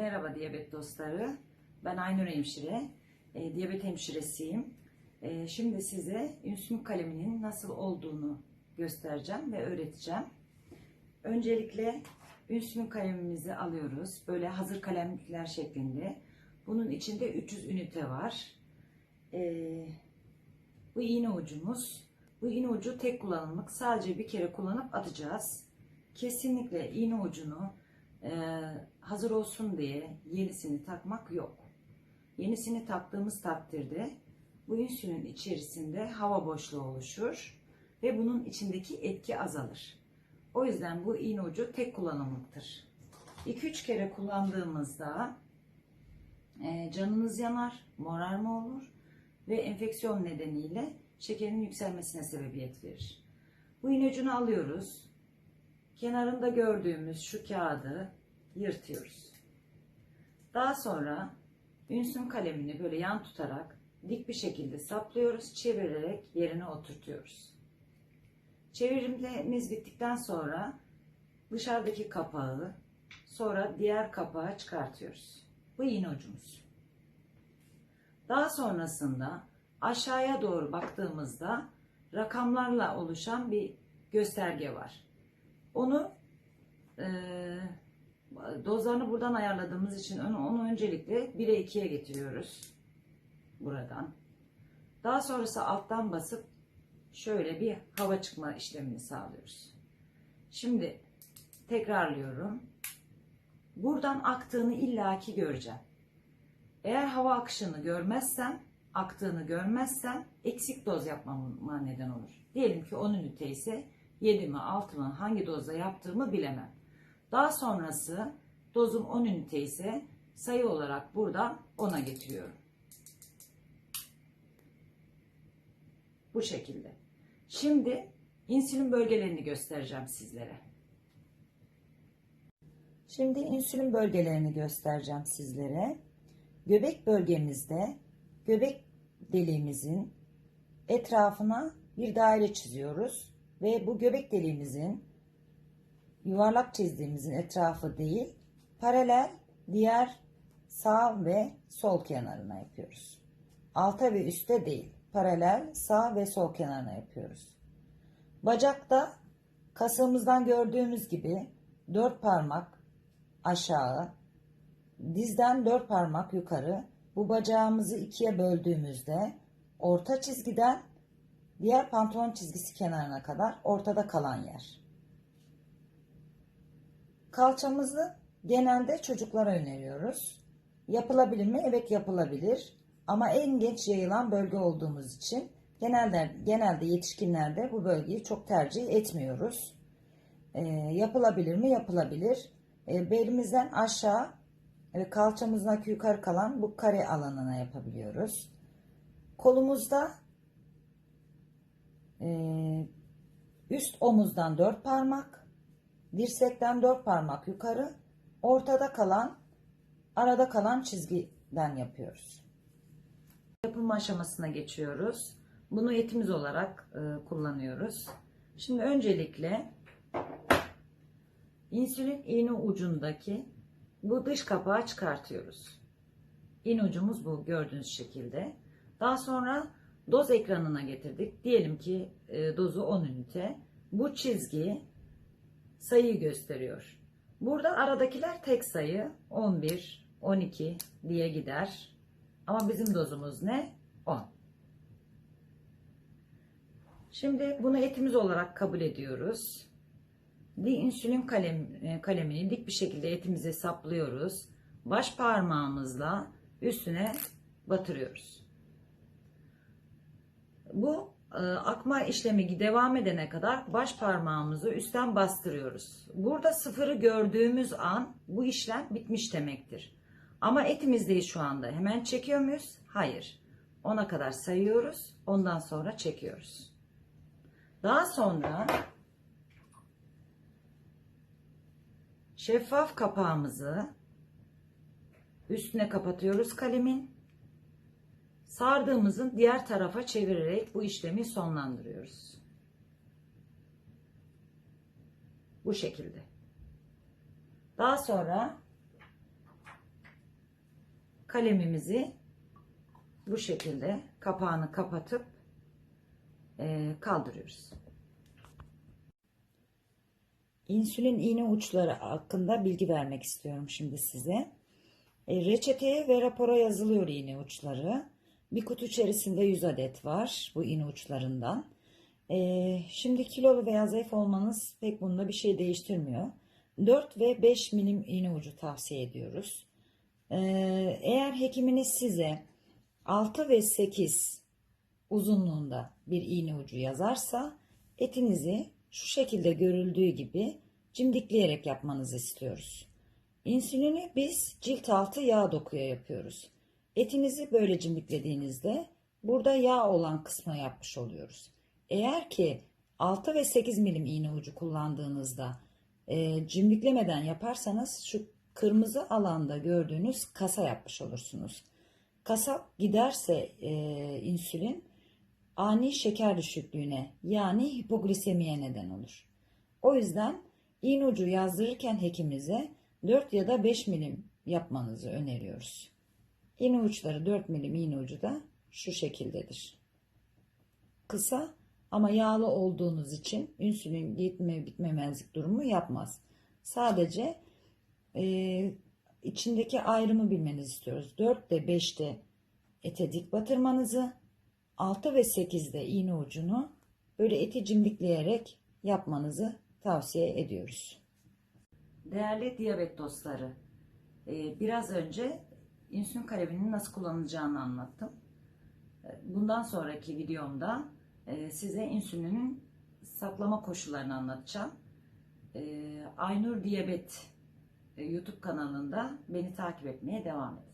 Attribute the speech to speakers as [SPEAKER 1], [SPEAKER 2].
[SPEAKER 1] Merhaba diyabet dostları. Ben Aynur Hemşire. E, diyabet hemşiresiyim. E, şimdi size insülin kaleminin nasıl olduğunu göstereceğim ve öğreteceğim. Öncelikle insülin kalemimizi alıyoruz. Böyle hazır kalemlikler şeklinde. Bunun içinde 300 ünite var. E, bu iğne ucumuz. Bu iğne ucu tek kullanımlık. Sadece bir kere kullanıp atacağız. Kesinlikle iğne ucunu e, hazır olsun diye yenisini takmak yok. Yenisini taktığımız takdirde bu insülin içerisinde hava boşluğu oluşur ve bunun içindeki etki azalır. O yüzden bu iğne ucu tek kullanımlıktır. 2-3 kere kullandığımızda e, canınız yanar, morarma olur ve enfeksiyon nedeniyle şekerin yükselmesine sebebiyet verir. Bu iğne ucunu alıyoruz. Kenarında gördüğümüz şu kağıdı yırtıyoruz. Daha sonra ünsün kalemini böyle yan tutarak dik bir şekilde saplıyoruz, çevirerek yerine oturtuyoruz. Çevirimiz bittikten sonra dışarıdaki kapağı, sonra diğer kapağı çıkartıyoruz. Bu iğne ucumuz. Daha sonrasında aşağıya doğru baktığımızda rakamlarla oluşan bir gösterge var. Onu e, dozlarını buradan ayarladığımız için onu, onu öncelikle 1'e 2'ye getiriyoruz. Buradan. Daha sonrası alttan basıp şöyle bir hava çıkma işlemini sağlıyoruz. Şimdi tekrarlıyorum. Buradan aktığını illaki göreceğim. Eğer hava akışını görmezsem, aktığını görmezsem eksik doz yapmama neden olur. Diyelim ki 10 ünite ise 7 mi 6 mı hangi dozda yaptığımı bilemem. Daha sonrası dozum 10 ünite ise sayı olarak buradan 10'a getiriyorum. Bu şekilde. Şimdi insülin bölgelerini göstereceğim sizlere. Şimdi insülin bölgelerini göstereceğim sizlere. Göbek bölgemizde göbek deliğimizin etrafına bir daire çiziyoruz ve bu göbek deliğimizin yuvarlak çizdiğimizin etrafı değil, paralel diğer sağ ve sol kenarına yapıyoruz. Alta ve üste değil, paralel sağ ve sol kenarına yapıyoruz. Bacakta kasığımızdan gördüğümüz gibi dört parmak aşağı, dizden dört parmak yukarı bu bacağımızı ikiye böldüğümüzde orta çizgiden diğer pantolon çizgisi kenarına kadar ortada kalan yer. Kalçamızı genelde çocuklara öneriyoruz. Yapılabilir mi? Evet yapılabilir. Ama en geç yayılan bölge olduğumuz için genelde, genelde yetişkinlerde bu bölgeyi çok tercih etmiyoruz. E, yapılabilir mi? Yapılabilir. E, belimizden aşağı ve kalçamızdaki yukarı kalan bu kare alanına yapabiliyoruz. Kolumuzda üst omuzdan dört parmak, dirsekten dört parmak yukarı, ortada kalan, arada kalan çizgiden yapıyoruz. Yapılma aşamasına geçiyoruz. Bunu etimiz olarak e, kullanıyoruz. Şimdi öncelikle insülin iğne ucundaki bu dış kapağı çıkartıyoruz. İğne ucumuz bu gördüğünüz şekilde. Daha sonra doz ekranına getirdik. Diyelim ki e, dozu 10 ünite. Bu çizgi sayıyı gösteriyor. Burada aradakiler tek sayı 11, 12 diye gider. Ama bizim dozumuz ne? 10. Şimdi bunu etimiz olarak kabul ediyoruz. Bir insülin kalem, kalemini dik bir şekilde etimize saplıyoruz. Baş parmağımızla üstüne batırıyoruz. Bu e, akma işlemi devam edene kadar baş parmağımızı üstten bastırıyoruz. Burada sıfırı gördüğümüz an bu işlem bitmiş demektir. Ama etimizdeyiz şu anda. Hemen çekiyor muyuz? Hayır. Ona kadar sayıyoruz. Ondan sonra çekiyoruz. Daha sonra şeffaf kapağımızı üstüne kapatıyoruz kalemin. Sardığımızın diğer tarafa çevirerek bu işlemi sonlandırıyoruz. Bu şekilde. Daha sonra kalemimizi bu şekilde kapağını kapatıp e, kaldırıyoruz. İnsülin iğne uçları hakkında bilgi vermek istiyorum şimdi size. E, reçeteye ve rapora yazılıyor iğne uçları. Bir kutu içerisinde 100 adet var bu iğne uçlarından. E, şimdi kilolu veya zayıf olmanız pek bunda bir şey değiştirmiyor. 4 ve 5 milim iğne ucu tavsiye ediyoruz. E, eğer hekiminiz size 6 ve 8 uzunluğunda bir iğne ucu yazarsa etinizi şu şekilde görüldüğü gibi cimdikleyerek yapmanızı istiyoruz. İnsülini biz cilt altı yağ dokuya yapıyoruz. Etinizi böyle cimdiklediğinizde burada yağ olan kısma yapmış oluyoruz. Eğer ki 6 ve 8 milim iğne ucu kullandığınızda e, cimdiklemeden yaparsanız şu kırmızı alanda gördüğünüz kasa yapmış olursunuz. Kasap giderse e, insülin ani şeker düşüklüğüne yani hipoglisemiye neden olur. O yüzden iğne ucu yazdırırken hekimimize 4 ya da 5 milim yapmanızı öneriyoruz. İğne uçları 4 milim iğne ucu da şu şekildedir. Kısa ama yağlı olduğunuz için insülin gitme bitmemezlik durumu yapmaz. Sadece e, içindeki ayrımı bilmenizi istiyoruz. 4'te 5'te ete dik batırmanızı, 6 ve 8'de iğne ucunu böyle eti cimdikleyerek yapmanızı tavsiye ediyoruz. Değerli diyabet dostları, e, biraz önce insülin kaleminin nasıl kullanılacağını anlattım. E, Bundan sonraki videomda e, size insülinin saklama koşullarını anlatacağım. E, Aynur Diyabet YouTube kanalında beni takip etmeye devam edin.